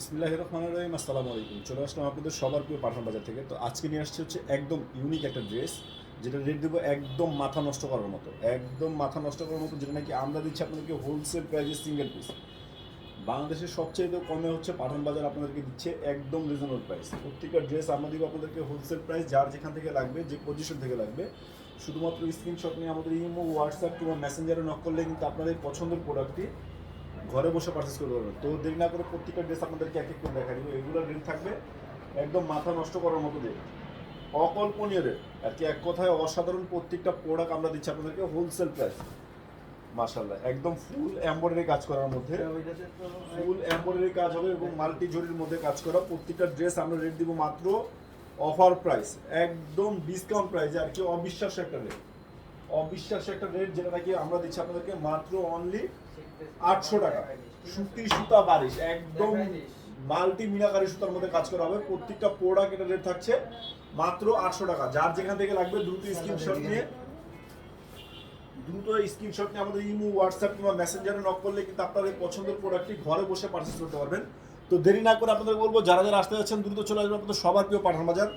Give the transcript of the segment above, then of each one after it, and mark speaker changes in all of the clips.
Speaker 1: বিসমিল্লাহ রহমান রহিম, আসসালামু আলাইকুম। চলে আসলাম আপনাদের সবার প্রিয় পাঠান বাজার থেকে। তো আজকে নিয়ে আসছে হচ্ছে একদম ইউনিক একটা ড্রেস যেটা রেট দেবো একদম মাথা নষ্ট করার মতো। একদম মাথা নষ্ট করার মতো, যেটা নাকি আমরা দিচ্ছি আপনাদেরকে হোলসেল প্রাইসে সিঙ্গেল পিস বাংলাদেশের সবচেয়ে কমে হচ্ছে পাঠান বাজার আপনাদেরকে দিচ্ছে একদম রিজনেবল প্রাইস প্রত্যেকটা ড্রেস আমরা দিব আপনাদেরকে হোলসেল প্রাইস যার যেখান থেকে লাগবে, যে পজিশন থেকে লাগবে। শুধুমাত্র স্ক্রিনশট নিয়ে আমাদের ইমো হোয়াটসঅ্যাপ কিংবা মেসেঞ্জারে নক করলে কিন্তু আপনাদের পছন্দের প্রোডাক্টটি ঘরে বসে পারচেস করতে পারবেন তো দেরি না করে প্রত্যেকটা ড্রেস আপনাদেরকে এক এক করে দেখা দিব। এগুলো রেট থাকবে একদম মাথা নষ্ট করার মতো রেট অকল্পনীয় রেট আর কি এক কথায় অসাধারণ প্রত্যেকটা প্রোডাক্ট আমরা দিচ্ছি আপনাদেরকে হোলসেল প্রাইস মাশাল্লাহ একদম ফুল এম্বয়ডারি কাজ করার মধ্যে। ফুল এম্বয়ডারি কাজ হবে এবং মাল্টি জরির মধ্যে কাজ করা প্রত্যেকটা ড্রেস আমরা রেট দিব মাত্র অফার প্রাইস একদম ডিসকাউন্ট প্রাইস আর কি অবিশ্বাস্য একটা রেট অবিশ্বাস্য একটা রেট যেটা নাকি আমরা দিচ্ছি আপনাদেরকে মাত্র অনলি আটশো টাকা। সুতি সুতা বারিশ একদম মাল্টি মিনাকারি সুতার মধ্যে কাজ করা হবে। প্রত্যেকটা প্রোডাক্ট এটা রেট থাকছে মাত্র আটশো টাকা। যার যেখান থেকে লাগবে দ্রুত স্ক্রিনশট নিয়ে দ্রুত স্ক্রিনশট নিয়ে আমাদের ইমো হোয়াটসঅ্যাপ কিংবা মেসেঞ্জারে নক করলে কিন্তু আপনার এই পছন্দের প্রোডাক্টটি ঘরে বসে পারচেস করতে পারবেন। তো দেরি না করে আপনাদের বলব, যারা যারা আসতে যাচ্ছেন, দ্রুত চলে আসবেন আপনাদের সবার প্রিয় Pathan Bazar,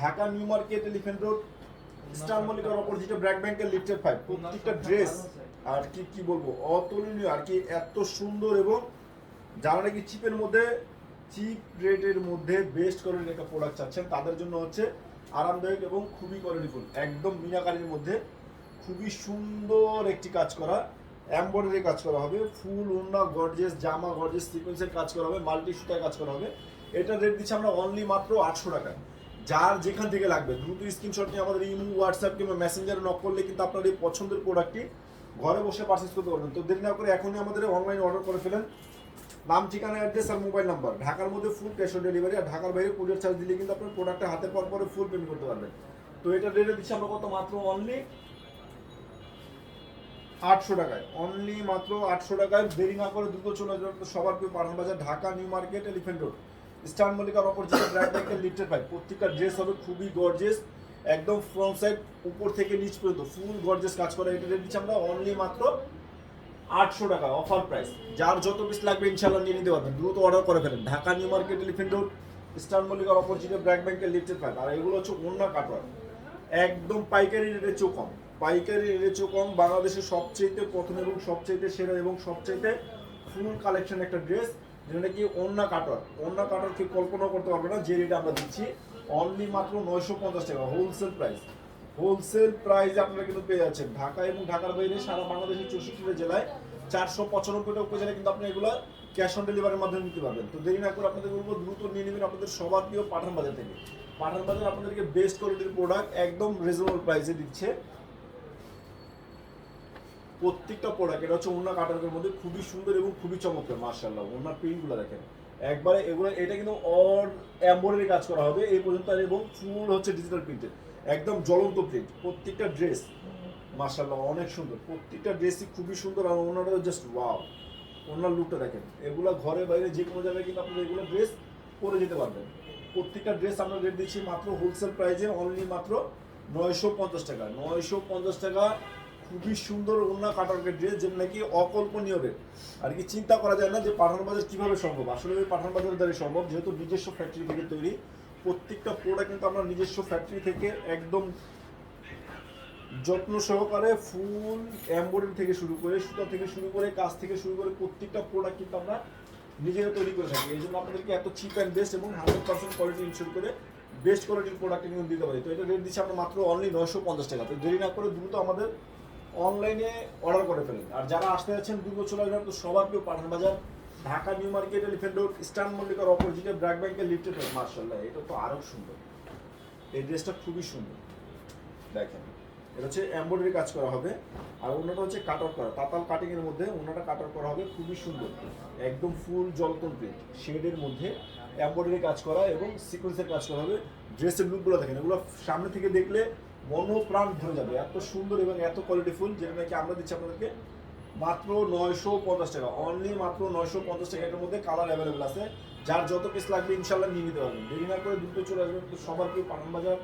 Speaker 1: Dhaka, New Market Elephant Road Star মল্লিকার অপোজিটে ব্র্যাক ব্যাংকের লিফটেড ফাইভ প্রত্যেকটা ড্রেস আর কি কি বলব? অতুলনীয় আর কি, এত সুন্দর এবং যারা নাকি চিপের মধ্যে, চিপ রেটের মধ্যে বেস্ট কোয়ালিটির একটা প্রোডাক্ট চাচ্ছেন, তাদের জন্য হচ্ছে আরামদায়ক এবং খুবই কোয়ালিটিফুল একদম মিনাকারির মধ্যে খুবই সুন্দর একটি কাজ করা এমব্রয়ডারি কাজ করা হবে, ফুল, ওড়না গর্জেস জামা গর্জেস সিকোয়েন্সের কাজ করা হবে মাল্টি সুতায় কাজ করা হবে। এটা রেট দিচ্ছি আমরা অনলি মাত্র আটশো টাকা। যার যেখান থেকে লাগবে, দ্রুত স্ক্রিনশট নিয়ে আমাদের ইমো হোয়াটসঅ্যাপ কিংবা মেসেঞ্জারে নক করলে কিন্তু আপনার এই পছন্দের প্রোডাক্টটি ঘরে বসে পারচেস করতে পারবেন। তো দেরি না করে এখনই আমাদের অনলাইন অর্ডার করে ফেলেন। নাম, ঠিকানা অ্যাড্রেস আর মোবাইল নাম্বার ঢাকার মধ্যে ফুল ক্যাশ অন ডেলিভারি আর ঢাকার বাইরে কুরিয়ার চার্জ দিলে কিন্তু আপনার প্রোডাক্টটা হাতে পর পরে ফুল পেমেন্ট করতে পারবেন। তো এটা রেটে দিচ্ছি আমরা কত? মাত্র অনলি আটশো টাকায়। অনলি মাত্র আটশো টাকায়। দেরি না করে দ্রুত চলে তো সবার প্রিয় Pathan Bazar, Dhaka new market elephant road star মল্লিকার অপরজিটে ব্র্যাক ব্যাংকের লিফটেড পাই প্রত্যেকটা ড্রেস হবে খুবই গর্জেস একদম ফ্রন্ট সাইড উপর থেকে নিচ পর্যন্ত ফুল গর্জেস কাজ করা এটা রেট দিচ্ছি আমরা অনলি মাত্র আটশো টাকা অফার প্রাইস যার যত পিস লাগবে ইনশাল্লাহ নিয়ে নিতে পারবেন। দ্রুত অর্ডার করে ফেলেন। Dhaka new market elephant road star মল্লিকার অপরজিটে ব্র্যাক ব্যাংকের লিফটেড পাই আর এগুলো হচ্ছে অন্য কাটোয়ার একদম পাইকারি রেটে চো কম। পাইকারি রেটে চো কম। বাংলাদেশের সবচেয়ে প্রথম এবং সবচেয়ে সেরা এবং সবচেয়ে ফুল কালেকশন একটা ড্রেস যেটা নাকি অন্য কাটার। অন্য কাটার কেউ কল্পনা করতে পারবে না, যে রেটে আমরা দিচ্ছি। অনলি মাত্র নয়শো পঞ্চাশ টাকা হোলসেল প্রাইস হোলসেল প্রাইসে আপনারা কিন্তু পেয়ে যাচ্ছেন। ঢাকা এবং ঢাকার বাইরে সারা বাংলাদেশের চৌষট্টিটা জেলায় চারশো পঁচানব্বইটা উপজেলায় কিন্তু আপনি এগুলো ক্যাশ অন ডেলিভারির মাধ্যমে নিতে পারবেন। তো দেরি না করে আপনাদের বলব, দ্রুত নিয়ে নেবেন আপনাদের সবার প্রিয় পাঠান বাজার থেকে। পাঠান বাজার আপনাদেরকে বেস্ট কোয়ালিটির প্রোডাক্ট একদম রিজনেবল প্রাইসে দিচ্ছে। প্রত্যেকটা প্রোডাক্ট এটা হচ্ছে ওনার কাটারের মধ্যে খুবই সুন্দর এবং খুবই চমৎকার মার্শাল্লাহ ওনার প্রিন্টগুলো দেখেন। একবারে এগুলো, এটা কিন্তু অর এম্বয়ডারি কাজ করা হবে, এই পর্যন্ত এবং ফুল হচ্ছে ডিজিটাল প্রিন্টেড একদম জ্বলন্ত প্রিন্ট প্রত্যেকটা ড্রেস মার্শাল্লাহ অনেক সুন্দর, প্রত্যেকটা ড্রেসই খুবই সুন্দর, আর ওনারা জাস্ট ওয়াও ওনার লুকটা দেখেন, এগুলো ঘরে বাইরে যে কোনো জায়গায় কিন্তু আপনারা এগুলো ড্রেস পরে যেতে পারবেন। প্রত্যেকটা ড্রেস আমরা রেট দিচ্ছি মাত্র হোলসেল প্রাইসে অনলি মাত্র নয়শো পঞ্চাশ টাকা, নয়শো পঞ্চাশ টাকা খুবই সুন্দর অন্য কাটারকের ড্রেস যেটা নাকি অকল্পনীয় রেট আর কি চিন্তা করা যায় না যে পাঠান বাজার কীভাবে সম্ভব। আসলে ওই পাঠান বাজারের দ্বারা সম্ভব। যেহেতু নিজস্ব ফ্যাক্টরি থেকে তৈরি, প্রত্যেকটা প্রোডাক্ট কিন্তু আমরা নিজস্ব ফ্যাক্টরি থেকে একদম যত্ন সহকারে ফুল এম্বয়ডারি থেকে শুরু করে, সুতা থেকে শুরু করে, কাজ থেকে শুরু করে প্রত্যেকটা প্রোডাক্ট কিন্তু আমরা নিজেরা তৈরি করে থাকি। এই জন্য আপনাদেরকে এত চিপ অ্যান্ড বেস্ট এবং হান্ড্রেড পার্সেন্ট কোয়ালিটি ইনশোর করে বেস্ট কোয়ালিটির প্রোডাক্ট কিন্তু দিতে পারি। তো এটা রেট দিচ্ছে আমরা মাত্র অনলি নয়শো পঞ্চাশ টাকা। তো দেরি না করে দ্রুত আমাদের অনলাইনে অর্ডার করে ফেলেন। আর যারা আসতে যাচ্ছেন দ্রুত চলে আসবেন তো সবার কেউ Pathan Bazar, Dhaka New Market, Elephant Road Star মল্লিকার অপোজিটে ব্র্যাক ব্যাংকের লিফটেড মার্শাল্লাহ এটা তো আরও সুন্দর। এই ড্রেসটা খুবই সুন্দর। দেখেন, এটা হচ্ছে এমব্রয়ডারি কাজ করা হবে, আর অন্যটা হচ্ছে কাট আউট করা, তাতাল কাটিং এর মধ্যে অন্যটা কাট আউট করা হবে, খুবই সুন্দর। একদম ফুল জলতন প্রিন্ট শেডের মধ্যে এমব্রয়ডারি কাজ করা এবং সিকোয়েন্সের কাজ করা হবে। ড্রেসের লুকগুলো দেখেন, এগুলো সামনে থেকে দেখলে মনোপ্রাণ ভরে যাবে, এত সুন্দর এবং এত কোয়ালিটিফুল যেটা নাকি আমরা দিচ্ছি আপনাদেরকে মাত্র নয়শো পঞ্চাশ টাকা। অনলি মাত্র নয়শো পঞ্চাশ টাকা, এটার মধ্যে কালার অ্যাভেলেবেল আছে। যার যত পিস লাগবে ইনশাল্লাহ নিয়ে নিতে পারবেন। দেরি না করে দ্রুত চলে আসবেন সবার Pathan Bazar,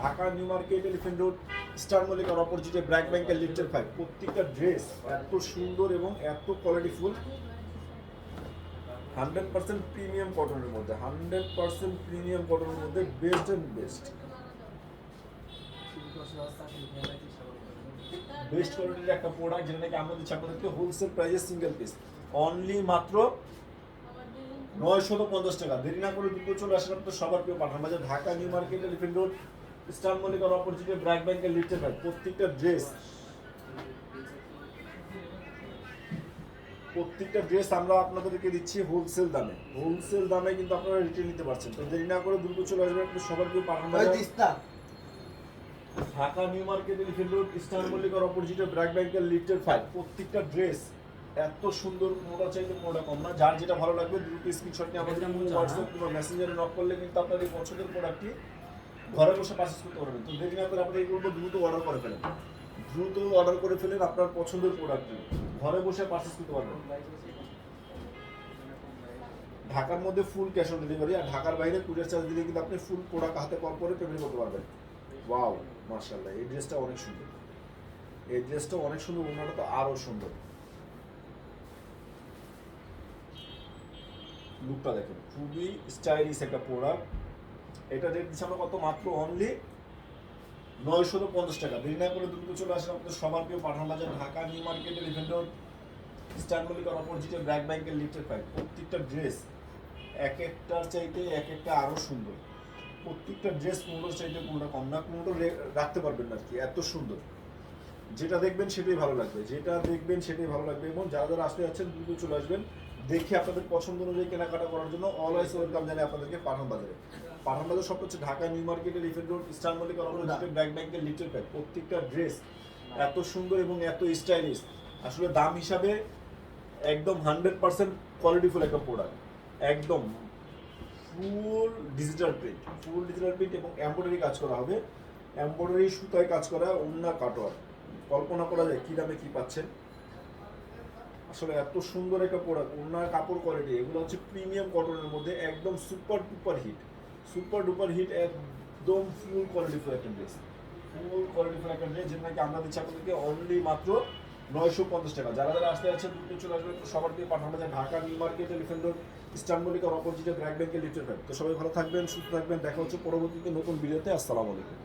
Speaker 1: Dhaka, New Market Elephant Road Star মল্লিকার অপোজিটে ব্র্যাক ব্যাংকের লিফটেড ফাইভ প্রত্যেকটা ড্রেস এত সুন্দর এবং এত কোয়ালিটিফুল হান্ড্রেড পার্সেন্ট প্রিমিয়াম কটনের মধ্যে হান্ড্রেড পার্সেন্ট প্রিমিয়াম কটনের মধ্যে বেস্ট অ্যান্ড বেস্ট বেস্ট কোয়ালিটির একটা প্রোডাক্ট যেটা নাকি আপনাদেরকে হোলসেল প্রাইসে সিঙ্গেল পিস অনলি মাত্র পঞ্চাশ টাকা। দেরি না করে চলে সবার Dhaka, New Market Elephant Road opportunity BRAC ব্যাংকের প্রত্যেকটা ড্রেস প্রত্যেকটা ড্রেস আমরা আপনাদেরকে দিচ্ছি হোলসেল দামে। হোলসেল দামে কিন্তু আপনারা রিটেল নিতে পারছেন। তো দেরি না করে দ্রুত চলে আসবেন সবার প্রিয় Pathan Dhaka New Market Elephant Road Eastern মল্লিকার অপোজিটে ব্র্যাক ব্যাংকের লিফটের ফাইভ প্রত্যেকটা ড্রেস এত সুন্দর কোনোটা চাইতে কোনোটা কম না। যার যেটা ভালো লাগবে দ্রুত স্ক্রিনশট নিয়ে আমাদের হোয়াটসঅ্যাপ কিংবা মেসেঞ্জারে নক করলে কিন্তু আপনার এই পছন্দের প্রোডাক্টটি ঘরে বসে পারচেস করতে পারবেন। তো দেরি না করে আপনার এই বলব দ্রুত অর্ডার করে ফেলেন। দ্রুত অর্ডার করে ফেলেন আপনার পছন্দের প্রোডাক্টটি ঘরে বসে পারচেস করতে পারবেন। ঢাকার মধ্যে ফুল ক্যাশ অন ডেলিভারি আর ঢাকার বাইরে কুরিয়ার চার্জ দিলে কিন্তু আপনি ফুল প্রোডাক্ট হাতে কল করে পেমেন্ট করতে পারবেন। ওয়াও মার্শাল্লাহ এই ড্রেসটা অনেক সুন্দর। এই ড্রেসটা অনেক সুন্দর ওনাটা তো আরও সুন্দর। লুকটা দেখেন, খুবই স্টাইলিশ একটা প্রোডাক্ট এটা রেট দিচ্ছে আমরা কত? মাত্র অনলি নয়শো পঞ্চাশ টাকা। দেরি না করে দ্রুত চলে আসেন আপনাদের সবার প্রিয় পাঠান বাজার, ঢাকা, নিউ মার্কেটের ইভেন্ট রোড স্ট্যান্ডলিকার অপোজিটে ব্র্যাক ব্যাংকের লিফটের পাই, প্রত্যেকটা ড্রেস এক একটার চাইতে এক একটা আরও সুন্দর। প্রত্যেকটা ড্রেস কোনোটার চাইতে কোনোটা কম না কোনোটা রাখতে পারবেন না আর কি এত সুন্দর। যেটা দেখবেন সেটাই ভালো লাগবে যেটা দেখবেন সেটাই ভালো লাগবে এবং যারা যারা আসতে যাচ্ছেন দ্রুত চলে আসবেন দেখে আপনাদের পছন্দ অনুযায়ী কেনাকাটা করার জন্য অলওয়েজ ওয়েলকাম জানাই আপনাদেরকে পাঠান বাজারে। পাঠান বাজার সব হচ্ছে ঢাকা নিউ মার্কেটের ইফেন্ট রোড স্টার মল্লিক অপোজিটে ব্যাক ব্যাংকের লিটল প্যাক প্রত্যেকটা ড্রেস এত সুন্দর এবং এত স্টাইলিশ আসলে দাম হিসাবে একদম হান্ড্রেড পার্সেন্ট কোয়ালিটিফুল একটা প্রোডাক্ট একদম। Full digital print full digital print এবং এমব্রয়ডারি কাজ করা হবে। এমব্রয়ডারি সুতায় কাজ করা অন্য কাটর। কল্পনা করা যায় কী দামে কী পাচ্ছেন। আসলে এত সুন্দর একটা প্রোডাক্ট ওনার কাপড় কোয়ালিটি এগুলো হচ্ছে প্রিমিয়াম কটনের মধ্যে একদম super duper hit super duper hit একদম ফুল কোয়ালিটি ফুল একটা ফুল কোয়ালিটি ফুল একটা ড্রেস যেটা নাকি আমরা দিচ্ছি আপনাদেরকে অনলি মাত্র নয়শো পঞ্চাশ টাকা। যারা যারা আসতে যাচ্ছেন দ্রুত চলে আসবেন সবার দিয়ে পাঠানো যায় Dhaka, New Market Elephant Road ইস্টানবলিকার অপোজিটে ব্র্যাক ব্যাংকের লিফটের তো সবাই ভালো থাকবেন, সুস্থ থাকবেন। দেখা হচ্ছে পরবর্তীতে নতুন ভিডিওতে। আসসালামু আলাইকুম।